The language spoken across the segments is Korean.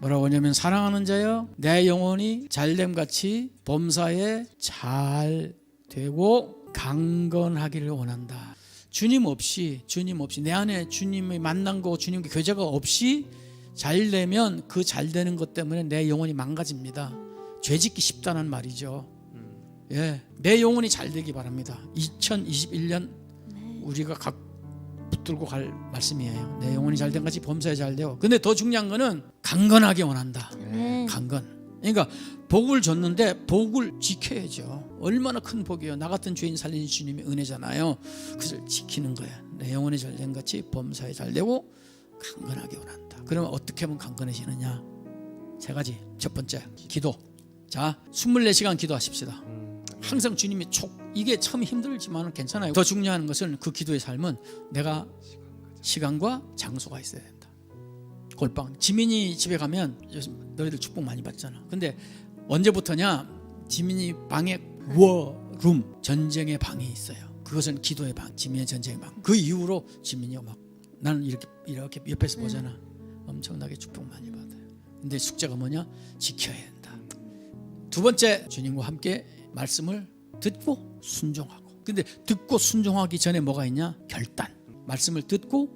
뭐라고 하냐면 사랑하는 자여 내 영혼이 잘됨 같이 범사에 잘 되고 강건하기를 원한다. 주님 없이 주님 없이 내 안에 주님의 만난 거 주님과 교제가 없이 잘 되면 그 잘 되는 것 때문에 내 영혼이 망가집니다. 죄짓기 쉽다는 말이죠. 예, 내 영혼이 잘 되기 바랍니다. 2021년 우리가 각 붙들고 갈 말씀이에요. 내 영혼이 잘된 같이 범사에 잘 되고. 근데 더 중요한 거는 강건하게 원한다. 아멘. 강건. 그러니까 복을 줬는데 복을 지켜야죠. 얼마나 큰 복이요. 나 같은 죄인 살리는 주님의 은혜잖아요. 그것을 지키는 거야. 내 영혼이 잘된 같이 범사에 잘 되고 강건하게 원한다. 그러면 어떻게 하면 강건해지느냐? 세 가지. 첫 번째, 기도. 자, 24시간 기도하십시다. 항상 주님이 촉 이게 참 힘들지만 괜찮아요. 더 중요한 것은 그 기도의 삶은 내가 시간과 장소가 있어야 된다. 골방. 지민이 집에 가면 요즘 너희들 축복 많이 받잖아. 근데 언제부터냐? 지민이 방에 워룸 전쟁의 방이 있어요. 그것은 기도의 방, 지민의 전쟁의 방. 그 이후로 지민이가 막 나는 이렇게 이렇게 옆에서 보잖아. 엄청나게 축복 많이 받아요. 근데 숙제가 뭐냐? 지켜야 된다. 두 번째 주님과 함께 말씀을 듣고 순종하고. 근데 듣고 순종하기 전에 뭐가 있냐? 결단. 말씀을 듣고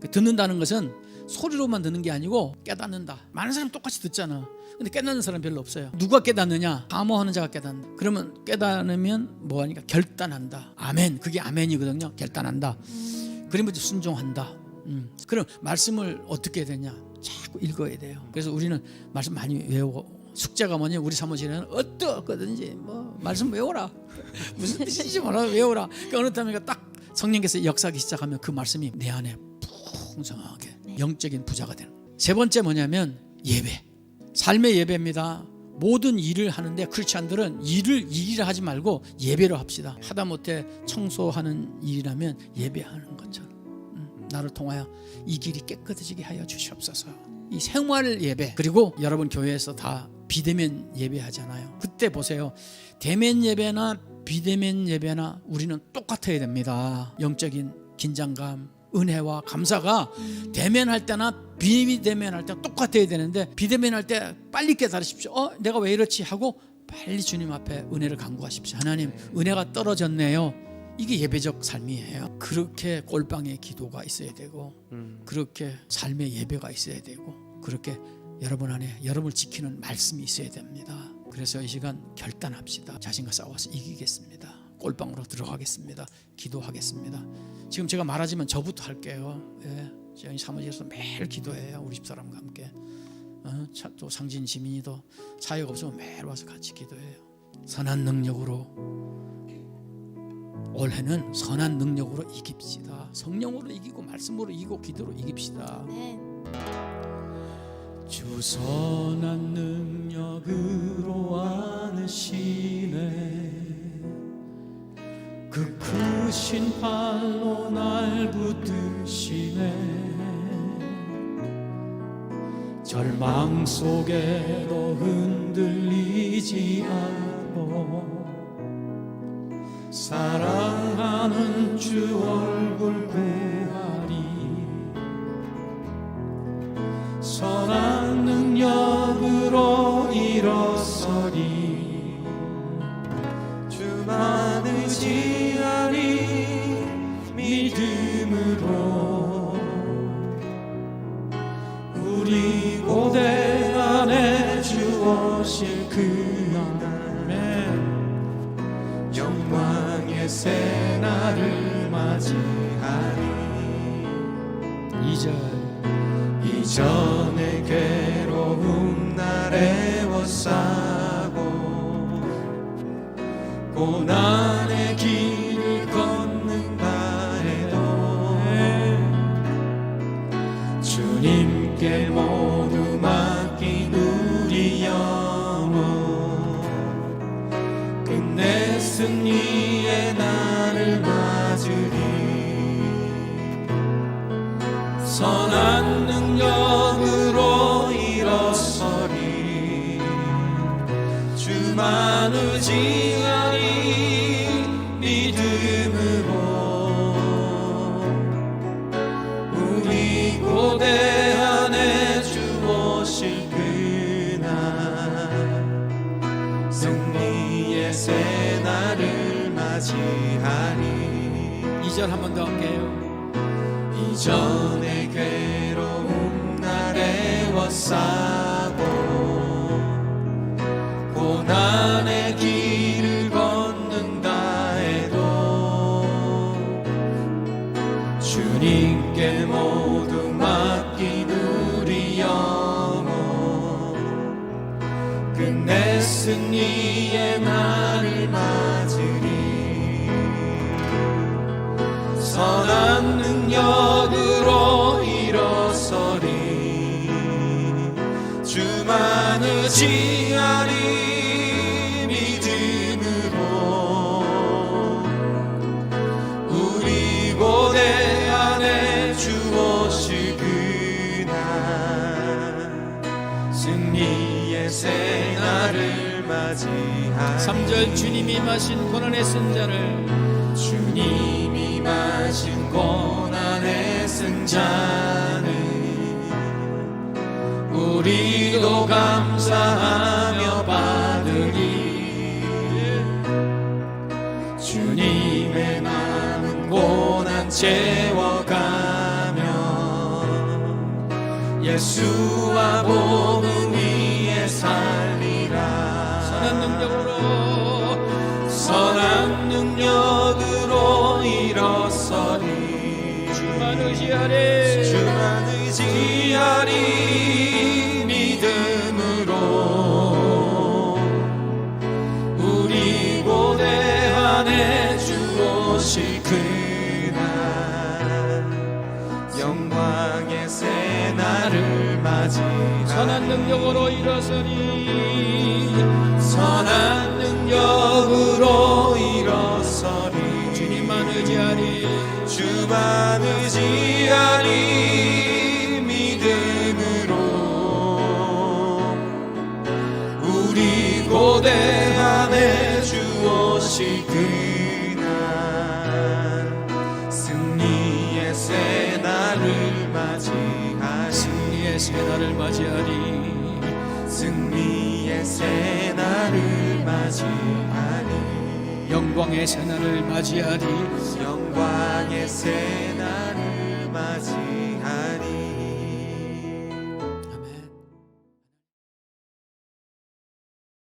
그 듣는다는 것은 소리로만 듣는 게 아니고 깨닫는다. 많은 사람 똑같이 듣잖아. 근데 깨닫는 사람 별로 없어요. 누가 깨닫느냐? 사모하는 자가 깨닫는다. 그러면 깨닫으면 뭐 하니까 결단한다. 아멘. 그게 아멘이거든요. 결단한다. 그러면 순종한다. 음. 그럼 말씀을 어떻게 해야 되냐? 자꾸 읽어야 돼요. 그래서 우리는 말씀 많이 외우고 숙제가 뭐냐? 우리 사무실에는 어떻거든지 뭐 말씀 외워라. 무슨 뜻인지 몰라 외워라. 그러니까 어느 탐이가 딱 성령께서 역사하기 시작하면 그 말씀이 내 안에 풍성하게 영적인 부자가 되는. 세 번째 뭐냐면 예배. 삶의 예배입니다. 모든 일을 하는데 크리스찬들은 일을 일을 하지 말고 예배로 합시다. 하다못해 청소하는 일이라면 예배하는 것처럼 음, 나를 통하여 이 길이 깨끗해지게 하여 주시옵소서. 이 생활 예배 그리고 여러분 교회에서 다 비대면 예배하잖아요. 그때 보세요. 대면 예배나 비대면 예배나 우리는 똑같아야 됩니다. 영적인 긴장감, 은혜와 감사가 대면 할 때나 비대면 할 때 똑같아야 되는데 비대면 할 때 빨리 깨달으십시오. 어, 내가 왜 이렇지 하고 빨리 주님 앞에 은혜를 간구하십시오. 하나님, 은혜가 떨어졌네요. 이게 예배적 삶이에요. 그렇게 꼴방의 기도가 있어야 되고 그렇게 삶의 예배가 있어야 되고 그렇게 여러분 안에 여러분을 지키는 말씀이 있어야 됩니다. 그래서 이 시간 결단합시다. 자신과 싸워서 이기겠습니다. 꼴방으로 들어가겠습니다. 기도하겠습니다. 지금 제가 말하지만 저부터 할게요. 예. 저희 사무실에서 매일 기도해요. 우리 집 사람과 함께. 어, 차- 또 상진 지민이도 사역 없으면 매일 와서 같이 기도해요. 선한 능력으로 올해는 선한 능력으로 이깁시다. 성령으로 이기고 말씀으로 이기고 기도로 이깁시다. 아멘. 주 선한 능력으로 안으시네. 그 크신 팔로 날 붙드시네. 절망 속에도 흔들리지 않고 사랑하는 주얼 이절 이전의 괴로움 날 애워싸고 고난 선한 능력으로 일어서리. 주만 의지하니 믿음으로 우리 고대 안에 주오실 그날 승리의 새날을 맞이하리. 2절 한 번 더 할게요. 이전의 괴로움 날 애워싸고 고난의 길을 걷는다 해도 주님께 모두 맡긴 우리 영혼 끝내 승리의 날 의지하리 믿음으로 우리 고대 안에 주 오실 그날 승리의 새날을 맞이하리 3절 주님이 마신 고난의 승자를 주님이 마신 고난의 승자는 우리도 감사하며 받으리. 주님의 남은 고난 채워가며 예수와 복음 위에 살리라. 선한 능력으로. 선한 능력으로 일어서리. 주만 의지하리 오실 그날 영광의 새 날을 맞이하리 선한 능력으로 일어서니 선한 능력으로 일어서리 주님만 의지하리 주만 의지하리 믿음으로 우리 고대 안에 주 오실 승리의 새날을 맞이하리. 영광의 새날을 맞이하리. 영광의 새날을 맞이하리